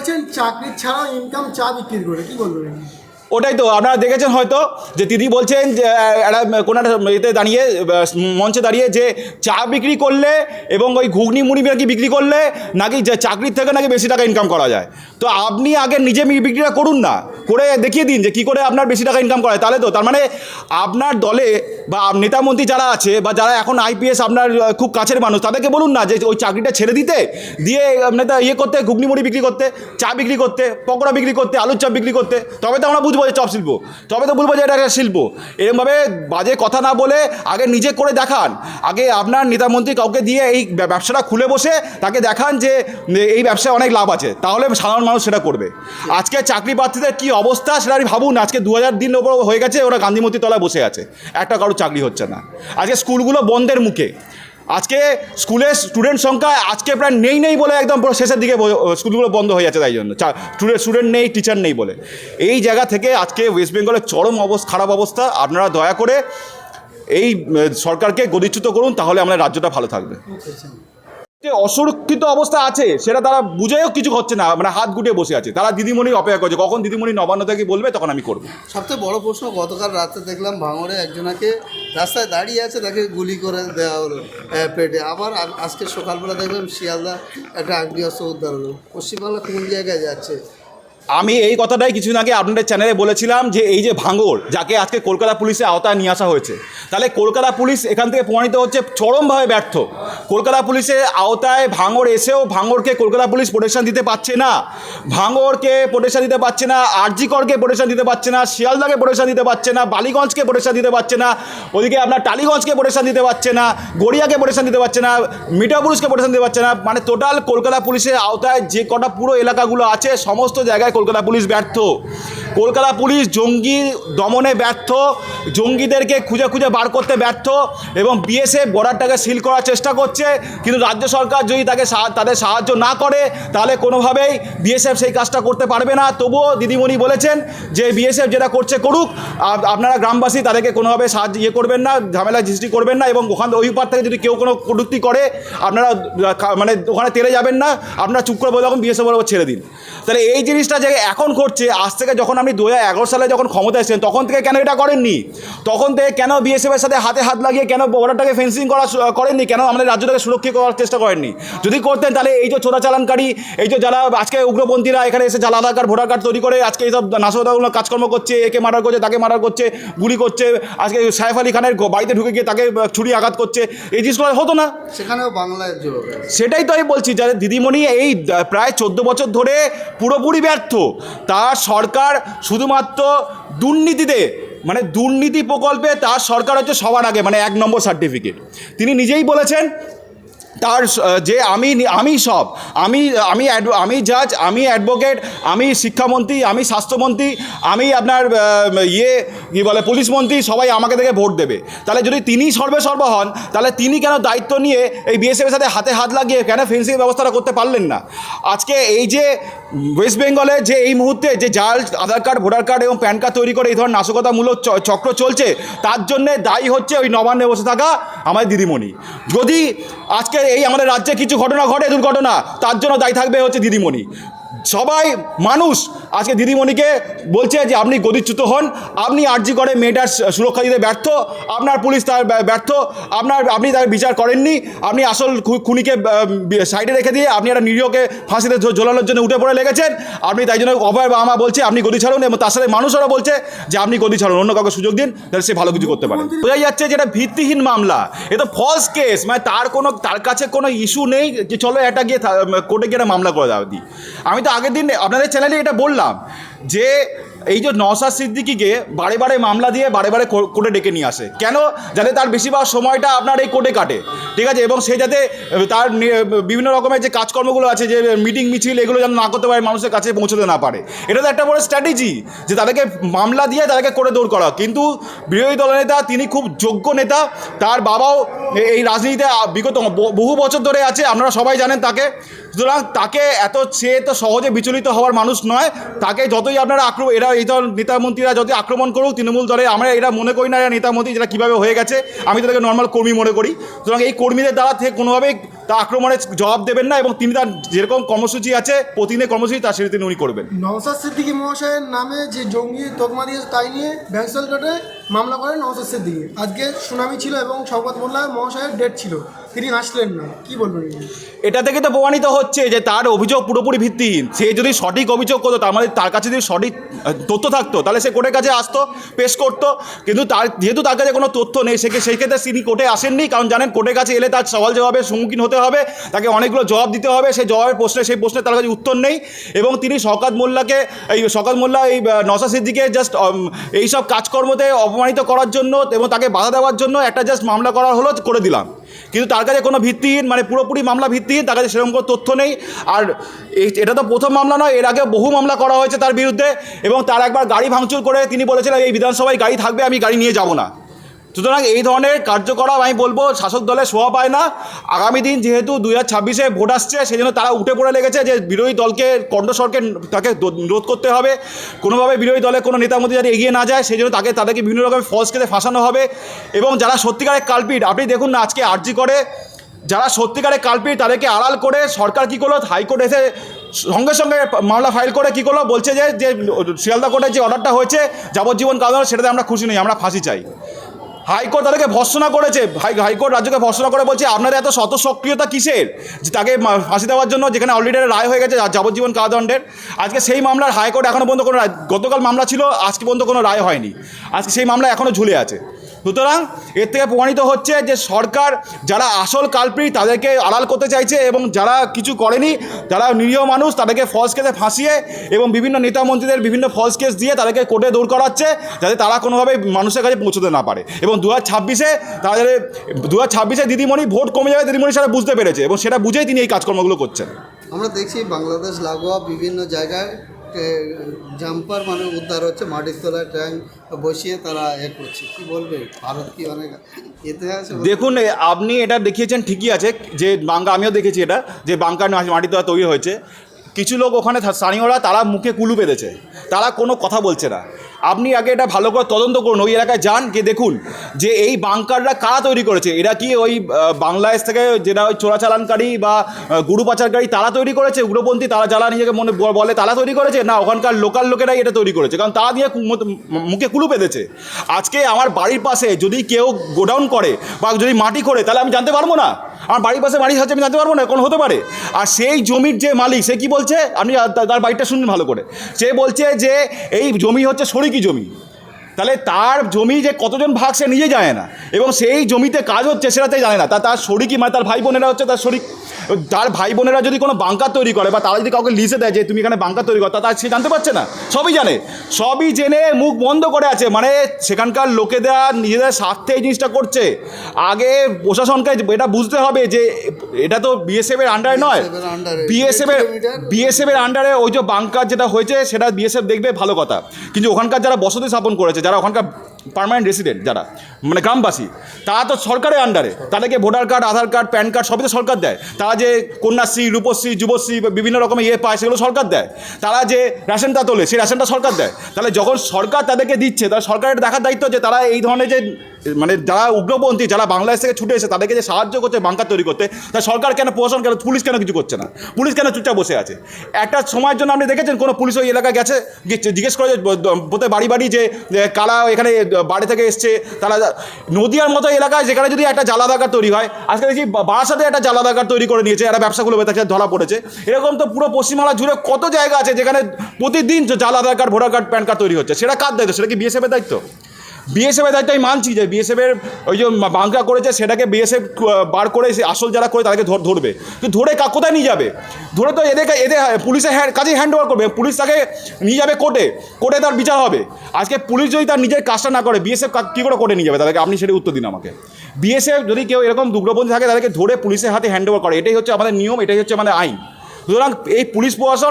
বলছেন চাকরি ছাড়াও ইনকাম চা বিক্রি করে কি বলবেন? ওটাই তো, আপনারা দেখেছেন হয়তো যে দিদি বলছেন যে একটা কোনো একটা এতে দাঁড়িয়ে মঞ্চে দাঁড়িয়ে যে চা বিক্রি করলে এবং ওই ঘুগনি মুড়ি নাকি বিক্রি করলে নাকি যে চাকরির থেকে নাকি বেশি টাকা ইনকাম করা যায়। তো আপনি আগে নিজে বিক্রিটা করুন না, করে দেখিয়ে দিন যে কী করে আপনার বেশি টাকা ইনকাম করা তাহলে তো, তার মানে আপনার দলে বা নেতা মন্ত্রী যারা আছে বা যারা এখন আইপিএস আপনার খুব কাছের মানুষ, তাদেরকে বলুন না যে ওই চাকরিটা ছেড়ে দিতে, দিয়ে নেতা ইয়ে করতে, ঘুগনি মুড়ি বিক্রি করতে, চা বিক্রি করতে, পকোড়া বিক্রি করতে, আলুর চপ বিক্রি করতে, তবে তো আমরা বুঝব যে চপ শিল্প। তবে তো বলব যে এটা একটা শিল্প। এরকমভাবে বাজে কথা না বলে আগে নিজে করে দেখান। আগে আপনার নেতা মন্ত্রী কাউকে দিয়ে এই ব্যবসাটা খুলে বসে তাকে দেখান যে এই ব্যবসায় অনেক লাভ আছে। তাহলে সাধারণ মানুষ সেটা করবে। আজকে চাকরি প্রার্থীদের কী অবস্থা সেটা আমি ভাবুন আজকে দু হাজার দিন ওপর হয়ে গেছে, ওরা গান্ধীমতি তলায় বসে আছে। একটা কারও চাকরি হচ্ছে না। আজকে স্কুলগুলো বন্ধের মুখে। আজকে স্কুলের স্টুডেন্ট সংখ্যা আজকে প্রায় নেই নেই বলে একদম পুরো শেষের দিকে স্কুলগুলো বন্ধ হয়ে যাচ্ছে তাই জন্য। স্টুডেন্ট নেই টিচার নেই বলে। এই জায়গা থেকে আজকে ওয়েস্ট বেঙ্গলের চরম অবস্থা, খারাপ অবস্থা, আপনারা দয়া করে এই সরকারকে গদিচ্যুত করুন, তাহলে আমাদের রাজ্যটা ভালো থাকবে। যে অসুরক্ষিত অবস্থা আছে, সেটা তারা বুঝেও কিছু হচ্ছে না মানে হাত গুটিয়ে বসে আছে। তারা দিদিমণি অপেক্ষা করছে, কখন দিদিমণি নবান্ন থেকে বলবে, তখন আমি করব। সবচেয়ে বড় প্রশ্ন, গতকাল রাতে দেখলাম ভাঙরে একজনাকে রাস্তায় দাঁড়িয়ে আছে, তাকে গুলি করে দেওয়া হলো পেটে। আবার আজকে সকালবেলা দেখলাম শিয়ালদা একটা আগ্নেয়াস্ত্র উদ্ধার হলো। পশ্চিমবাংলা কোন জায়গায় যাচ্ছে? আমি এই কথাটাই কিছুদিন আগে আপনাদের চ্যানেলে বলেছিলাম যে এই যে ভাঙড় যাকে আজকে কলকাতা পুলিশের আওতায় নিয়ে আসা হয়েছে, তাহলে কলকাতা পুলিশ এখান থেকে প্রমাণিত হচ্ছে চরমভাবে ব্যর্থ। কলকাতা পুলিশের আওতায় ভাঙড় এসেও ভাঙড়কে কলকাতা পুলিশ প্রোটেকশন দিতে পারছে না। ভাঙড়কে প্রোটেকশন দিতে পারছে না, আরজিকরকে প্রোটেকশন দিতে পারছে না, শিয়ালদাকে প্রোটেকশন দিতে পারছে না, বালিগঞ্জকে প্রোটেকশন দিতে পারছে না, ওদিকে আপনার টালিগঞ্জকে প্রোটেকশন দিতে পারছে না, গড়িয়াকে প্রোটেকশন দিতে পারছে না, মিঠাপুরুষকে প্রোটেকশন দিতে পারছে না। মানে টোটাল কলকাতা পুলিশের আওতায় যে কটা পুরো এলাকাগুলো আছে, সমস্ত জায়গায় কলকাতা পুলিশ ব্যর্থ। কলকাতা পুলিশ জঙ্গি দমনে ব্যর্থ, জঙ্গিদেরকে খুঁজে খুঁজে বার করতে ব্যর্থ এবং বিএসএফ বর্ডারটাকে সিল করার চেষ্টা করছে। কিন্তু রাজ্য সরকার যদি তাকে তাদের সাহায্য না করে, তাহলে কোনোভাবেই বিএসএফ সেই কাজটা করতে পারবে না। তবুও দিদিমণি বলেছেন যে বিএসএফ যেটা করছে করুক আপনারা গ্রামবাসী তাদেরকে কোনোভাবে সাহায্য ইয়ে করবেন না ঝামেলা সৃষ্টি করবেন না এবং ওখান ওই পার থেকে যদি কেউ কোনো কটূক্তি করে, আপনারা মানে ওখানে তেলে যাবেন না। আপনারা চুপ করে বলে তখন বিএসএফ ছেড়ে দিন। তাহলে এই জিনিসটা যে এখন করছে আজ থেকে যখন আপনি দু এগারো সালে যখন ক্ষমতা এসেছেন তখন থেকে কেন এটা করেননি? তখন থেকে কেন বিএসএফ এর সাথে হাতে হাত লাগিয়ে কেন বর্ডারটাকে ফেন্সিং করা করেননি? কেন আমাদের রাজ্যটাকে সুরক্ষিত করার চেষ্টা করেননি? যদি করতেন তাহলে এই যে চোরাচালানকারী এই যে যারা আজকে উগ্রপন্থীরা এখানে এসে যারা আধার কার্ড ভোটার কার্ড তৈরি করে আজকে এইসব নাশকতাগুলো কাজকর্ম করছে একে মার্ডার করছে তাকে মার্ডার করছে গুলি করছে আজকে সাইফ আলী খানের বাড়িতে ঢুকে গিয়ে তাকে ছুরি আঘাত করছে এই জিনিসগুলো হতো না। সেখানেও বাংলায় সেটাই তো আমি বলছি যাদের দিদিমণি এই প্রায় চোদ্দ বছর ধরে পুরোপুরি ব্যর্থ তার সরকার শুধুমাত্র দুর্নীতিতে মানে দুর্নীতি প্রকল্পে তার সরকার হচ্ছে সবার আগে মানে এক নম্বর সার্টিফিকেট তিনি নিজেই বলেছেন তার যে আমি আমি সব, আমি আমি আমি জাজ আমি অ্যাডভোকেট আমি শিক্ষামন্ত্রী, আমি স্বাস্থ্যমন্ত্রী, আমি আপনার ইয়ে কী বলে, পুলিশ মন্ত্রী, সবাই আমাকে থেকে ভোট দেবে। তাহলে যদি তিনি সর্বেসর্ব হন, তাহলে তিনি কেন দায়িত্ব নিয়ে এই বিএসএফের সাথে হাতে হাত লাগিয়ে কেন ফেন্সিং ব্যবস্থাটা করতে পারলেন না? আজকে এই যে ওয়েস্ট বেঙ্গলে যে এই মুহূর্তে যে জাল, আধার কার্ড, ভোটার কার্ড এবং প্যান কার্ড তৈরি করে এই ধরনের নাশকতামূলক চক্র চলছে, তার জন্যে দায়ী হচ্ছে ওই নবান্নে বসে থাকা আমাদের দিদিমণি। যদি আজকে এই আমাদের রাজ্যে কিছু ঘটনা ঘটে দুর্ঘটনা তার জন্য দায়ী থাকবে হচ্ছে দিদিমণি। সবাই মানুষ। আজকে দিদিমণিকে বলছে যে আপনি গদিচ্যুত হন। আপনি আর্জি করে মেয়েটার সুরক্ষা দিতে ব্যর্থ। আপনার পুলিশ তার ব্যর্থ। আপনার আপনি তার বিচার করেননি। আপনি আসল খুনিকে সাইডে রেখে দিয়ে আপনি একটা নিরীহকে ফাঁসিতে ঝোলানোর জন্য উঠে পড়ে লেগেছেন। আপনি তাই জন্য অভয় বা আমা বলছে আপনি গদি ছাড়ুন। এবং তার সাথে মানুষেরও বলছে যে আপনি গদি ছাড়ুন। অন্য কাউকে সুযোগ দিন তাহলে সে ভালো কিছু করতে পারে। বোঝাই যাচ্ছে যে এটা ভিত্তিহীন মামলা। এ তো ফলস কেস মানে তার কোনো তার কাছে কোনো ইস্যু নেই যে চলো এটা গিয়ে কোর্টে গিয়ে একটা মামলা করে দাও দিই আমি তো আগের দিন আপনাদের চ্যানেলে এটা বললাম যে এই যে নওসাদ সিদ্দিকিকে বারে বারে মামলা দিয়ে বারে বারে কোর্টে ডেকে নিয়ে আসে। কেন? যাতে তার বেশিরভাগ সময়টা আপনার এই কোর্টে কাটে। ঠিক আছে? এবং সে যাতে তার বিভিন্ন রকমের যে কাজকর্মগুলো আছে, যে মিটিং মিছিল এগুলো যেন না করতে পারে, মানুষের কাছে পৌঁছতে না পারে। এটা তো একটা বড় স্ট্র্যাটেজি যে তাদেরকে মামলা দিয়ে তাদেরকে করে দৌড় করা। কিন্তু বিরোধী দলনেতা তিনি খুব যোগ্য নেতা, তার বাবাও এই রাজনীতিতে বিগত বহু বছর ধরে আছে, আপনারা সবাই জানেন তাকে। সুতরাং তাকে এত সে তো সহজে বিচলিত হওয়ার মানুষ নয়। তাকে যতই আপনারা আক্রমণ এরা এই দল নেতা মন্ত্রীরা যতই আক্রমণ করুক, তৃণমূল দলে আমরা এরা মনে করি না এরা নেতা মন্ত্রী যেটা কীভাবে হয়ে গেছে। আমি তাদেরকে নর্মাল কর্মী মনে করি। সুতরাং এই কর্মীদের দ্বারা থেকে কোনোভাবেই তা আক্রমণের জবাব দেবেন না এবং তিনি তার যেরকম কর্মসূচি আছে, প্রতিদিনের কর্মসূচি, তার সেটা তিনি উনি করবেন। নওসাদ সিদ্দিকী মহাশয়ের নামে যে জঙ্গি তকমা দিয়েছে, তাই নিয়ে ব্যাংসাল কোর্টে মামলা করেন নওসাদ সিদ্দিকী। আজকে সুনামি ছিল এবং শওকত মোল্লা মহাশয়ের ডেট ছিল। তিনি আসলেন না। কি বলবেন এটা থেকে তো প্রমাণিত হচ্ছে যে তার অভিযোগ পুরোপুরি ভিত্তিহীন। সে যদি সঠিক অভিযোগ করতো, তার মানে তার কাছে যদি সঠিক তথ্য থাকতো, তাহলে সে কোর্টের কাছে আসতো, পেশ করতো। কিন্তু তার, যেহেতু তার কাছে কোনো তথ্য নেই, সে সেই ক্ষেত্রে তিনি কোর্টে আসেননি। কারণ জানেন, কোর্টের কাছে এলে তার সওয়াল জবাবের সম্মুখীন হতে হবে। তাকে অনেকগুলো জবাব দিতে হবে। সেই জবাবের প্রশ্নে, সেই প্রশ্নে তার কাছে উত্তর নেই। এবং তিনি শকাত মোল্লাকে, এই শকাত মোল্লা, এই নসা সিদ্দিকে জাস্ট এইসব কাজকর্মতে অপমানিত করার জন্য এবং তাকে বাধা দেওয়ার জন্য একটা জাস্ট মামলা করা হলো, করে দিলাম। কিন্তু তার কাছে কোনো ভিত্তিহীন মানে পুরোপুরি মামলা ভিত্তিহীন, তার কাছে সেরকম কোনো তথ্য নেই। আর এটা তো প্রথম মামলা নয়, এর আগে বহু মামলা করা হয়েছে তার বিরুদ্ধে এবং তার একবার গাড়ি ভাঙচুর করে তিনি বলেছিলেন, এই বিধানসভায় গাড়ি থাকবে, আমি গাড়ি নিয়ে যাব না। সুতরাং এই ধরনের কার্যকলাপ আমি বলব, শাসক দলের শোভা পায় না। আগামী দিন যেহেতু দুই হাজার ছাব্বিশে ভোট আসছে সেই জন্য তারা উঠে পড়ে লেগেছে যে বিরোধী দলকে কণ্ঠস্বরকে তাকে রোধ করতে হবে। কোনোভাবে বিরোধী দলের কোনো নেতার মধ্যে যাতে এগিয়ে না যায় সেই জন্য তাকে তাদেরকে বিভিন্ন রকমের ফলস কেসে ফাঁসানো হবে। এবং যারা সত্যিকারের কালপিট আপনি দেখুন না আজকে আর্জি করে, যারা সত্যিকারের কালপিট তাদেরকে আড়াল করে সরকার কী করল? হাইকোর্ট এসে সঙ্গে সঙ্গে মামলা ফাইল করে কী করল? বলছে যে যে শিয়ালদা কোর্টের যে অর্ডারটা হয়েছে, যাবজ্জীবন কারণ সেটাতে আমরা খুশি নই, আমরা ফাঁসি চাই। হাইকোর্ট তাদেরকে ভর্সনা করেছে। হাই হাইকোর্ট রাজ্যকে ভর্সনা করে বলছে, আপনাদের এত শত সক্রিয়তা কিসের? যে তাকে ফাঁসি দেওয়ার জন্য যেখানে অলরেডি রায় হয়ে গেছে যাবজ্জীবন কারাদণ্ডের। আজকে সেই মামলার হাইকোর্ট এখনও পর্যন্ত কোনো গতকাল মামলা ছিল, আজকে পর্যন্ত কোনো রায় হয়নি। আজকে সেই মামলা এখনও ঝুলে আছে। সুতরাং এর থেকে প্রমাণিত হচ্ছে যে সরকার যারা আসল কালপ্রি তাদেরকে আড়াল করতে চাইছে এবং যারা কিছু করেনি, যারা নিরীহ মানুষ তাদেরকে ফলস কেসে ফাঁসিয়ে এবং বিভিন্ন নেতা মন্ত্রীদের বিভিন্ন ফলস কেস দিয়ে তাদেরকে কোর্টে দৌড় করাচ্ছে যাতে তারা কোনোভাবে মানুষের কাছে পৌঁছতে না পারে। এবং দু হাজার ছাব্বিশে তাদের দু হাজার ছাব্বিশে দিদিমণি ভোট কমে যাবে দিদিমণি সেটা বুঝতে পেরেছে এবং সেটা বুঝেই তিনি এই কাজকর্মগুলো করছেন। আমরা দেখছি বাংলাদেশ লাগোয়া বিভিন্ন জায়গায় জাম্পার মানে উদ্ধার হচ্ছে, মাটির তলায় ট্যাঙ্ক বসিয়ে তারা এ করছে। কি বলবে? ভারত কি অনেক ইতিহাস দেখুন আপনি এটা দেখিয়েছেন, ঠিকই আছে, যে বাঙ্কা, আমিও দেখেছি এটা, যে বাঙ্কার মাটির তোলা তৈরি হয়েছে। কিছু লোক ওখানে স্থানীয়রা তারা মুখে কুলু বেঁধেছে। তারা কোনো কথা বলছে না। আপনি আগে এটা ভালো করে তদন্ত করুন, ওই এলাকায় যান, গিয়ে দেখুন যে এই বাংকাররা কারা তৈরি করেছে। এরা কি ওই বাংলাদেশ থেকে যেটা ওই চোরাচালানকারী বা গুরু পাচারকারী তারা তৈরি করেছে? উগ্রপন্থী তারা যারা নিজেকে মনে বলে তারা তৈরি করেছে? না, ওখানকার লোকাল লোকেরাই এটা তৈরি করেছে। কারণ তারা দিয়ে মুখে কুলু বেঁধেছে আজকে আমার বাড়ির পাশে যদি কেউ গোডাউন করে বা যদি মাটি করে তাহলে আমি জানতে পারব না। আমার বাড়ির পাশে বাড়ি আছে, আমি জানতে পারব না, কোন হতে পারে। আর সেই জমির যে মালিক, সে কি বলছে? আপনি তার- বাড়িটা শুনুন ভালো করে। সে বলছে যে, এই জমি হচ্ছে শরিকি জমি। তাহলে তার জমি যে কতজন ভাগ সে নিজে জানে না। এবং সেই জমিতে কাজ হচ্ছে সেটাতে জানে না। তা তার শরিকি মানে তার ভাই বোনেরা হচ্ছে তার শরিক। তার ভাই বোনেরা যদি কোনো বাঙ্কার তৈরি করে বা তারা যদি কাউকে লিসে দেয় যে তুমি এখানে বাঙ্কার তৈরি করো তা সে জানতে পারছে না। সবই জানে। সবই জেনে মুখ বন্ধ করে আছে। মানে সেখানকার লোকেরা নিজেদের স্বার্থে এই জিনিসটা করছে। আগে প্রশাসনকে এটা বুঝতে হবে যে এটা তো বিএসএফ এর আন্ডারে নয়। বিএসএফ এর বিএসএফ এর আন্ডারে ওই যে বাঙ্কার যেটা হয়েছে সেটা বিএসএফ দেখবে ভালো কথা। কিন্তু ওখানকার যারা বসতি স্থাপন করেছে যারা ওখানকার পারমানেন্ট রেসিডেন্ট যারা মানে গ্রামবাসী, তারা তো সরকারের আন্ডারে তাদেরকে voter card Aadhaar card PAN card সবই তো সরকার দেয়। তারা যে কন্যাশ্রী, রূপশ্রী, যুবশ্রী, বিভিন্ন রকমের ইয়ে পায়, সেগুলো সরকার দেয়। তারা যে রেশনটা তোলে, সেই রেশনটা সরকার দেয়। তাহলে যখন সরকার তাদেরকে দিচ্ছে, তাহলে সরকারের দেখার দায়িত্ব যে তারা এই ধরনের যে মানে যারা উগ্রপন্থী, যারা বাংলাদেশ থেকে ছুটে এসে তাদেরকে যে সাহায্য করছে, বাংকার তৈরি করতে তা সরকার কেন প্রশাসন কেন, পুলিশ কেন কিছু করছে না? পুলিশ কেন চুপচাপ বসে আছে? একটা সময়ের জন্য আপনি দেখেছেন কোনো পুলিশ ওই এলাকায় গেছে? জিজ্ঞেস করে যে বাড়ি বাড়ি যে কারা এখানে বাড়ি থেকে এসছে, তারা নদিয়ার মতো এলাকায় যেখানে যদি একটা জ্বালাদাকার তৈরি হয়, আজকে দেখছি বা- বারাসাতে একটা জ্বালাদাকার তৈরি করে নিয়েছে, এরা ব্যবসাগুলো বেতাচ্ছে ধরা পড়েছে। এরকম তো পুরো পশ্চিমবাংলা জুড়ে কত জায়গা আছে যেখানে প্রতিদিন জাল Aadhaar card voter card, PAN card তৈরি হচ্ছে? সেটা কার দায়িত্ব? সেটা কি বিএসএফের দায়িত্ব? বিএসএফের দায়িত্ব মানছি যে বিএসএফের ওই যে বাংকা করেছে সেটাকে বিএসএফ বার করে আসল যারা করে তাদেরকে ধর- ধরবে। কিন্তু ধরে কোথায় নিয়ে যাবে? ধরে তো এদের এদের পুলিশের হ্যান্ড কাজেই হ্যান্ড ওভার করবে। পুলিশ তাকে নিয়ে যাবে কোর্টে কোর্টে তার বিচার হবে। আজকে পুলিশ যদি তার নিজের কাজটা না করে বিএসএফ কী করে কোর্টে নিয়ে যাবে? তাদেরকে আপনি সেটা উত্তর দিন আমাকে। বিএসএফ যদি কেউ এরকম দুগ্রপন্থী থাকে, তাদেরকে ধরে পুলিশের হাতে হ্যান্ড ওভার করে। এটাই হচ্ছে আমাদের নিয়ম, এটাই হচ্ছে আমাদের আইন। সুতরাং এই পুলিশ প্রশাসন